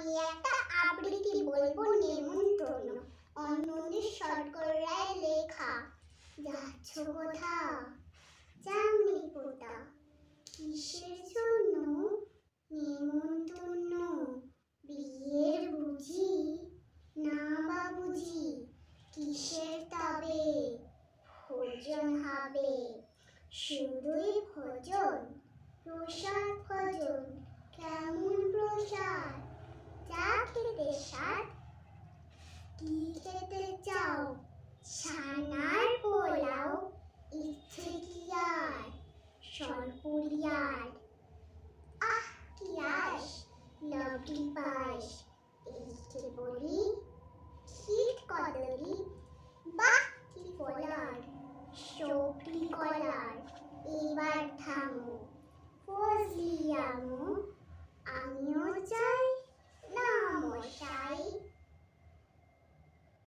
আমি একটা আবৃত্তি বলব নেমন্তন্ন। অন্যদের শর্করায় লেখা, যাচ্ছ কোথা চামড়ি পোতা। কিসের জন্য? নেমন্তন্ন। বিয়ের বুঝি? না বাবুজি কিসের তবে? ভোজন হবে। শুধুই ভোজন, প্রসাদ ছানার পোলাও ইচ্ছে কি আর সরপুরিয়ার। আহ, কি আস লাভলি পাস এইকে বলি, ক্ষীর কদলি। বাহ, কি ফলার সবরি কলার। এবার থামো। ফজলি আমু